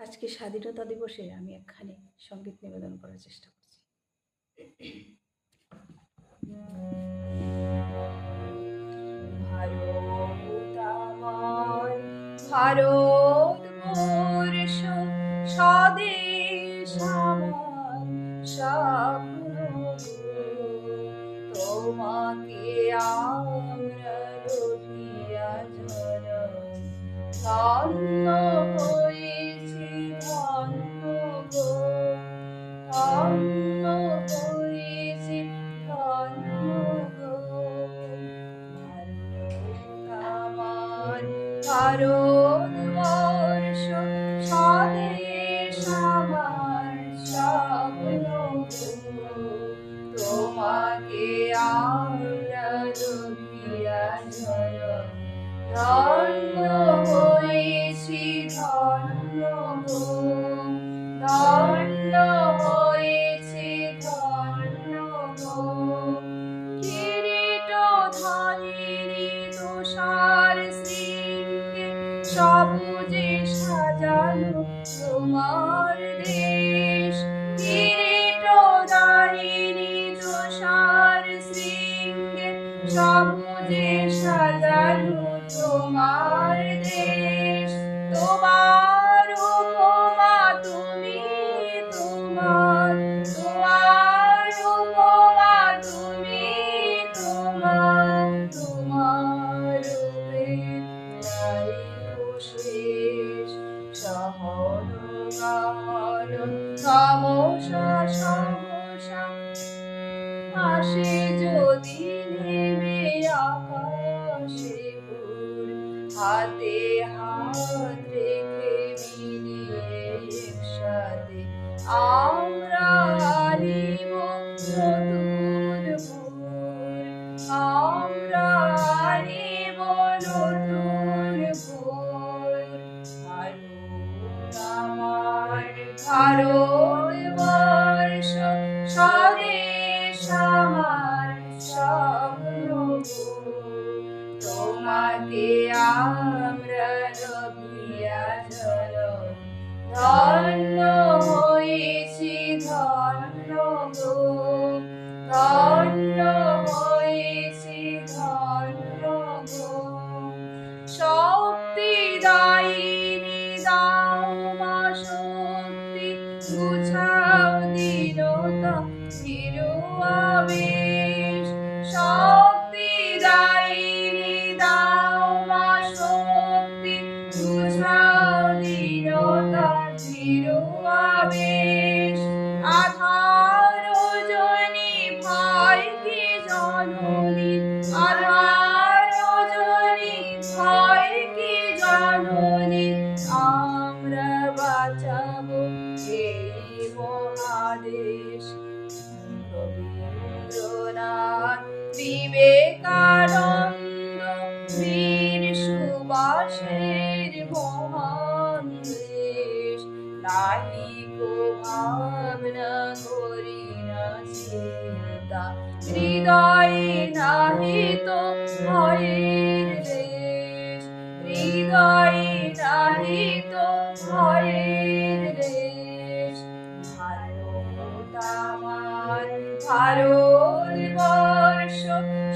আজকে স্বাধীনতা দিবসে আমি একখানি সংগীত নিবেদন করার চেষ্টা করছি। আমার ভারতবর্ষ স্বদেশ ভারতবর্ষ স্বদেশ আমার স্বপ্ন। তোমাকে আমরা রহিয়া জনম সবুজে সাজানো তোমার দেশ। কিরীট দারিণী তুষার শৃঙ্গে সবুজে সাজানো তোমার দেশ। আসে যদি নেমে আকাশে হাতে হাত রেখে মিলিয়ে একসাথে আমরা আনিব নতুন আমরা আনিব নতুন ভোর। আমার ভারতবর্ষ তোমাকে আমরা রবিয়া জনম ধন্য হয়েছি ধন্য গো। ধন্য Amen. নাহি কো ভাবনা করি না চিন্তা হৃদয়ে নাহি তো ভয়ের দেশ হৃদয়ে নাহি তো ভয়ের দেশ ভারত আমার ভারতবর্ষ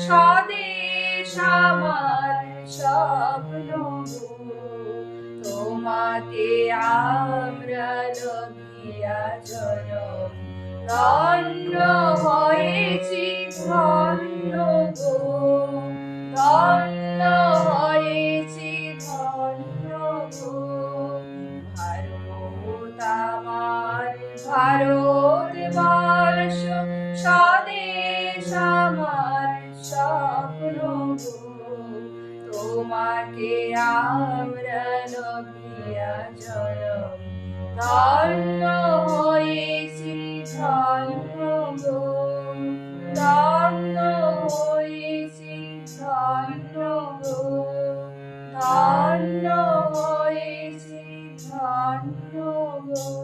স্বদেশ আমার স্বপ্ন গো। তোমাকে আমরা লভিয়া জনম ধন্য হয়েছি, ধন্য গো। ধন্য হয়েছি, ধন্য গো। ভারত আমার ভারতবর্ষ স্বদেশ আমার স্বপ্ন গো। তোমাকে আমরা লভিয়া চরণাচল ধন্য হয়েছি গো ধন্য হয়েছি ধন্য গো ধন্য হয়েছি ধন্য গো